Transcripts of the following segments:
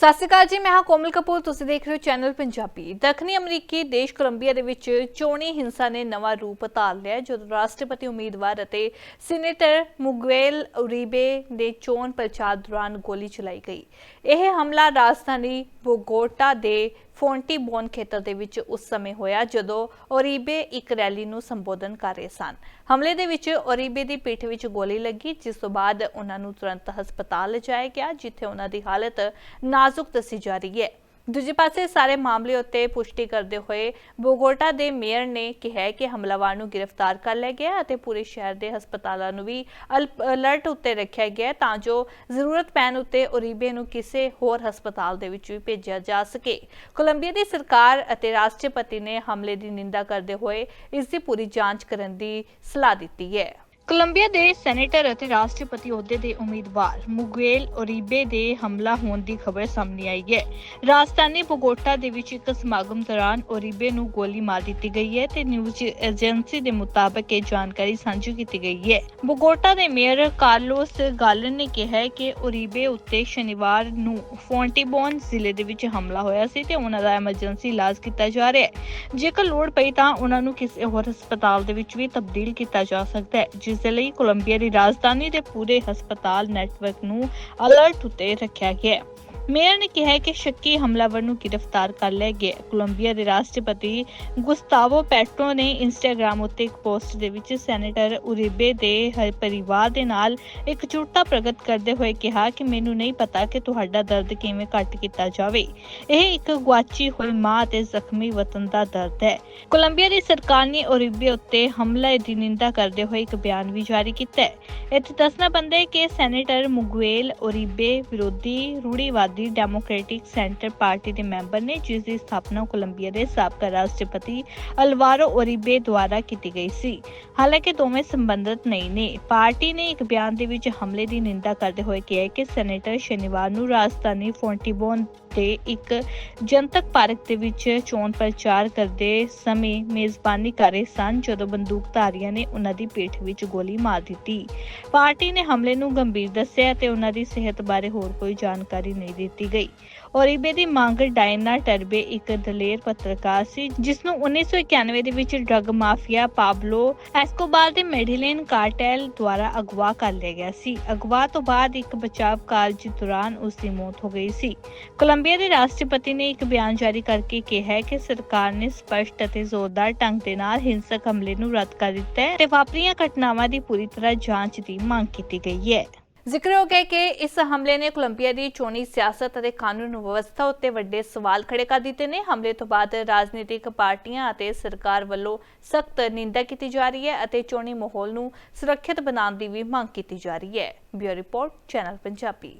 ਸਤਿ ਸ਼੍ਰੀ ਅਕਾਲ ਜੀ, ਮੈਂ ਹਾਂ ਕੋਮਲ ਕਪੂਰ, ਤੁਸੀਂ ਦੇਖ ਰਹੇ ਹੋ ਚੈਨਲ ਪੰਜਾਬੀ। ਦੱਖਣੀ ਅਮਰੀਕੀ ਦੇਸ਼ ਕੋਲੰਬੀਆ ਦੇ ਵਿੱਚ ਚੋਣੀ ਹਿੰਸਾ ਨੇ ਨਵਾਂ ਰੂਪ ਧਾਰ ਲਿਆ, ਜਦੋਂ ਰਾਸ਼ਟਰਪਤੀ ਉਮੀਦਵਾਰ ਅਤੇ ਸੀਨੇਟਰ ਮੁਗਵੇਲ ਉਰੀਬੇ ਦੇ ਚੋਣ ਪ੍ਰਚਾਰ ਦੌਰਾਨ ਗੋਲੀ ਚਲਾਈ ਗਈ। ਇਹ ਹਮਲਾ ਰਾਜਧਾਨੀ ਬੋਗੋਟਾ ਦੇ ਫੋਂਟੀਬੋਨ ਖੇਤਰ ਦੇ ਵਿੱਚ ਉਸ ਸਮੇਂ ਹੋਇਆ ਜਦੋਂ ਓਰੀਬੇ ਇੱਕ ਰੈਲੀ ਨੂੰ ਸੰਬੋਧਨ ਕਰ ਰਹੇ ਸਨ। ਹਮਲੇ ਦੇ ਵਿੱਚ ਓਰੀਬੇ ਦੀ ਪਿੱਠ ਵਿੱਚ ਗੋਲੀ ਲੱਗੀ, ਜਿਸ ਤੋਂ ਬਾਅਦ ਉਹਨਾਂ ਨੂੰ ਤੁਰੰਤ ਹਸਪਤਾਲ ਲਿਜਾਇਆ ਗਿਆ, ਜਿੱਥੇ ਉਹਨਾਂ ਦੀ ਹਾਲਤ ਨਾਜ਼ੁਕ ਦੱਸੀ ਜਾ ਰਹੀ ਹੈ। ਦੂਜੇ ਪਾਸੇ ਸਾਰੇ ਮਾਮਲੇ ਉੱਤੇ ਪੁਸ਼ਟੀ ਕਰਦੇ ਹੋਏ ਬੋਗੋਟਾ ਦੇ ਮੇਅਰ ਨੇ ਕਿਹਾ ਕਿ ਹਮਲਾਵਰ ਨੂੰ ਗ੍ਰਿਫਤਾਰ ਕਰ ਲਿਆ ਗਿਆ ਅਤੇ ਪੂਰੇ ਸ਼ਹਿਰ ਦੇ ਹਸਪਤਾਲਾਂ ਨੂੰ ਵੀ ਅਲ- ਅਲਰਟ ਉੱਤੇ ਰੱਖਿਆ ਗਿਆ ਤਾਂ ਜੋ ਜ਼ਰੂਰਤ ਪੈਣ ਉੱਤੇ ਓਰੀਬੇ ਨੂੰ ਕਿਸੇ ਹੋਰ ਹਸਪਤਾਲ ਦੇ ਵਿੱਚ ਵੀ ਭੇਜਿਆ ਜਾ ਸਕੇ। ਕੋਲੰਬੀਆ ਦੀ ਸਰਕਾਰ ਅਤੇ ਰਾਸ਼ਟਰਪਤੀ ਨੇ ਹਮਲੇ ਦੀ ਨਿੰਦਾ ਕਰਦੇ ਹੋਏ ਇਸ ਦੀ ਪੂਰੀ ਜਾਂਚ ਕਰਨ ਦੀ ਸਲਾਹ ਦਿੱਤੀ ਹੈ। ਕੋਲੰਬੀਆ ਦੇ ਸੈਨੇਟਰ ਅਤੇ ਰਾਸ਼ਟਰਪਤੀ ਅਹੁਦੇ ਦੇ ਉਮੀਦਵਾਰ ਮੁਗੇਲ ਓਰੀਬੇ ਦੇ ਹਮਲਾ ਹੋਣ ਦੀ ਖਬਰ ਸਾਹਮਣੇ ਆਈ ਹੈ। ਰਾਜਧਾਨੀ ਬੋਗੋਟਾ ਦੇ ਵਿੱਚ ਇੱਕ ਸਮਾਗਮ ਦੌਰਾਨ ਓਰੀਬੇ ਨੂੰ ਗੋਲੀ ਮਾਰ ਦਿੱਤੀ ਗਈ ਹੈ ਤੇ ਨਿਊਜ਼ ਏਜੰਸੀ ਦੇ ਮੁਤਾਬਕ ਇਹ ਜਾਣਕਾਰੀ ਸਾਂਝੀ ਕੀਤੀ ਗਈ ਹੈ। ਬੋਗੋਟਾ ਦੇ ਮੇਅਰ ਕਾਰਲੋਸ ਗਾਲਨ ਨੇ ਕਿਹਾ ਹੈ ਕਿ ਓਰੀਬੇ ਉੱਤੇ ਸ਼ਨੀਵਾਰ ਨੂੰ ਫੋਂਟੀਬੋਨ ਜ਼ਿਲ੍ਹੇ ਦੇ ਵਿੱਚ ਹਮਲਾ ਹੋਇਆ ਸੀ ਤੇ ਉਹਨਾਂ ਦਾ ਐਮਰਜੈਂਸੀ ਇਲਾਜ ਕੀਤਾ ਜਾ ਰਿਹਾ ਹੈ। ਜੇਕਰ ਲੋੜ ਪਈ ਤਾਂ ਉਹਨਾਂ ਨੂੰ ਕਿਸੇ ਹੋਰ ਹਸਪਤਾਲ ਦੇ ਵਿੱਚ ਵੀ ਤਬਦੀਲ ਕੀਤਾ ਜਾ ਸਕਦਾ ਹੈ ਜਿਸ ਦੇ ਲਈ ਕੋਲੰਬੀਆ ਦੀ ਰਾਜਧਾਨੀ ਦੇ ਪੂਰੇ ਹਸਪਤਾਲ ਨੈਟਵਰਕ ਨੂੰ ਅਲਰਟ ਉੱਤੇ ਰੱਖਿਆ ਗਿਆ ਹੈ। ਮੇਅਰ ਨੇ ਕਿਹਾ ਕਿ ਸ਼ੱਕੀ ਹਮਲਾਵਰ ਨੂੰ ਗ੍ਰਿਫਤਾਰ ਕਰ ਲਿਆ ਗਿਆ। ਕੋਲੰਬੀਆ ਦੇ ਰਾਸ਼ਟਰਪਤੀ ਗੁਸਤਾਵੋ ਪੈਟਰੋ ਨੇ ਇੰਸਟਾਗ੍ਰam ਉੱਤੇ ਇੱਕ ਪੋਸਟ ਦੇ ਵਿੱਚ ਸੈਨੇਟਰ ਉਰੀਬੇ ਦੇ ਹਰ ਪਰਿਵਾਰ ਦੇ ਨਾਲ ਇਕਜੁੱਟਤਾ ਪ੍ਰਗਟ ਕਰਦੇ ਹੋਏ ਕਿਹਾ ਕਿ ਮੈਨੂੰ ਨਹੀਂ ਪਤਾ ਕਿ ਤੁਹਾਡਾ ਦਰਦ ਕਿਵੇਂ ਘੱਟ ਕੀਤਾ ਜਾਵੇ। ਇਹ ਇੱਕ ਗੁਆਚੀ ਹੋਈ ਮਾਂ ਅਤੇ ਜ਼ਖਮੀ ਵਤਨ ਦਾ ਦਰਦ ਹੈ। ਕੋਲੰਬੀਆ ਦੀ ਸਰਕਾਰ ਨੇ ਉਰੀਬੇ ਉੱਤੇ ਹਮਲੇ ਦੀ ਨਿੰਦਾ ਕਰਦੇ ਹੋਏ ਇੱਕ ਬਿਆਨ ਵੀ ਜਾਰੀ ਕੀਤਾ ਹੈ। ਇੱਥੇ ਦੱਸਣਾ ਬੰਦਾ ਹੈ ਕਿ ਸੈਨੇਟਰ ਮੁਗਵੇਲ ਉਰੀਬੇ ਵਿਰੋਧੀ ਰੂੜੀਵਾਦੀ ਡੈਮੋਕ੍ਰੈਟਿਕ ਸੈਂਟਰ ਪਾਰਟੀ ਦੇ ਮੈਂਬਰ ਨੇ, ਜਿਸ ਦੀ ਸਥਾਪਨਾ ਕੋਲੰਬੀਆ ਦੇ ਸਾਬਕਾ ਰਾਸ਼ਟਰਪਤੀ ਅਲਵਾਰੋ ਉਰੀਬੇ ਦੁਆਰਾ ਕੀਤੀ ਗਈ ਸੀ। ਹਾਲਾਂਕਿ ਦੋਵੇਂ ਸੰਬੰਧਿਤ ਨਹੀਂ ਨੇ। ਪਾਰਟੀ ਨੇ ਇੱਕ ਬਿਆਨ ਦੇ ਵਿੱਚ ਹਮਲੇ ਦੀ ਨਿੰਦਾ ਕਰਦੇ ਹੋਏ ਕਿਹਾ ਕਿ ਸੈਨੇਟਰ ਸ਼ਨੀਵਾਰ ਨੂੰ ਰਾਜਧਾਨੀ ਫੋਂਟੀਬੋਨ ਦੇ ਇੱਕ ਜਨਤਕ ਪਾਰਕ ਦੇ ਵਿੱਚ ਚੋਣ ਪ੍ਰਚਾਰ ਕਰਦੇ ਸਮੇਂ ਮੇਜ਼ਬਾਨੀ ਕਰ ਰਹੇ ਸਨ, ਜਦੋਂ ਬੰਦੂਕਧਾਰੀਆਂ ਨੇ ਉਹਨਾਂ ਦੀ ਪਿੱਠ ਵਿੱਚ ਗੋਲੀ ਮਾਰ ਦਿੱਤੀ। ਪਾਰਟੀ ਨੇ ਹਮਲੇ ਨੂੰ ਗੰਭੀਰ ਦੱਸਿਆ ਤੇ ਉਹਨਾਂ ਦੀ ਸਿਹਤ ਬਾਰੇ ਹੋਰ ਕੋਈ ਜਾਣਕਾਰੀ ਨਹੀਂ ਦਿੱਤੀ। ਗਈ। ਔਰੀਬੇ ਦੀ ਮੰਗ ਡਾਇਨਾ ਟਰਬੇ ਇੱਕ ਦਲੇਰ ਪੱਤਰਕਾਰ ਸੀ ਜਿਸ ਨੂੰ 1991 ਦੇ ਵਿੱਚ ਡਰੱਗ ਮਾਫੀਆ ਪਾਬਲੋ ਐਸਕੋਬਾਰ ਦੇ ਮੈਡਿਲੇਨ ਕਾਰਟੈਲ ਦੁਆਰਾ ਅਗਵਾ ਕਰ ਲਿਆ ਗਿਆ ਸੀ। ਅਗਵਾ ਤੋਂ ਬਾਅਦ ਇੱਕ ਬਚਾਵ ਕਾਰਜ ਦੌਰਾਨ ਉਸ ਦੀ ਮੌਤ ਹੋ ਗਈ ਸੀ। ਕੋਲੰਬੀਆ ਦੇ ਰਾਸ਼ਟਰਪਤੀ ਨੇ ਇੱਕ ਬਿਆਨ ਜਾਰੀ ਕਰਕੇ ਕਿਹਾ ਕਿ ਸਰਕਾਰ ਨੇ ਸਪਸ਼ਟ ਅਤੇ ਜ਼ੋਰਦਾਰ ਢੰਗ ਦੇ ਨਾਲ ਹਿੰਸਕ ਹਮਲੇ ਨੂੰ ਰੱਦ ਕਰ ਦਿੱਤਾ ਹੈ ਤੇ ਵਾਪਰੀਆਂ ਘਟਨਾਵਾਂ ਦੀ ਪੂਰੀ ਤਰ੍ਹਾਂ ਜਾਂਚ ਦੀ ਮੰਗ ਕੀਤੀ ਗਈ ਹੈ। ਜ਼ਿਕਰ ਹੋ ਕਿ ਇਸ ਹਮਲੇ ਨੇ ਕੋਲੰਬੀਆ ਦੀ ਚੋਣੀ ਸਿਆਸਤ ਅਤੇ ਕਾਨੂੰਨ ਵਿਵਸਥਾ ਉੱਤੇ ਵੱਡੇ ਸਵਾਲ ਖੜੇ ਕਰ ਦਿੱਤੇ ਨੇ। ਹਮਲੇ ਤੋਂ ਬਾਅਦ ਰਾਜਨੀਤਿਕ ਪਾਰਟੀਆਂ ਅਤੇ ਸਰਕਾਰ ਵੱਲੋਂ ਸਖਤ ਨਿੰਦਾ ਕੀਤੀ ਜਾ ਰਹੀ ਹੈ ਅਤੇ ਚੋਣੀ ਮਾਹੌਲ ਨੂੰ ਸੁਰੱਖਿਅਤ ਬਣਾਉਣ ਦੀ ਵੀ ਮੰਗ ਕੀਤੀ ਜਾ ਰਹੀ ਹੈ। Bureau report, channel Punjabi.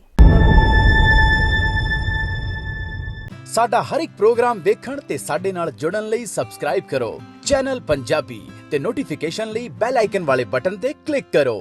ਸਾਡਾ ਹਰ ਇੱਕ ਪ੍ਰੋਗਰਾਮ ਦੇਖਣ ਤੇ ਸਾਡੇ ਨਾਲ ਜੁੜਨ ਲਈ ਸਬਸਕ੍ਰਾਈਬ ਕਰੋ। ਚੈਨਲ ਪੰਜਾਬੀ ਤੇ ਨੋਟੀਫਿਕੇਸ਼ਨ ਲਈ ਬੈਲ ਆਈਕਨ ਵਾਲੇ ਬਟਨ ਤੇ ਕਲਿੱਕ ਕਰੋ।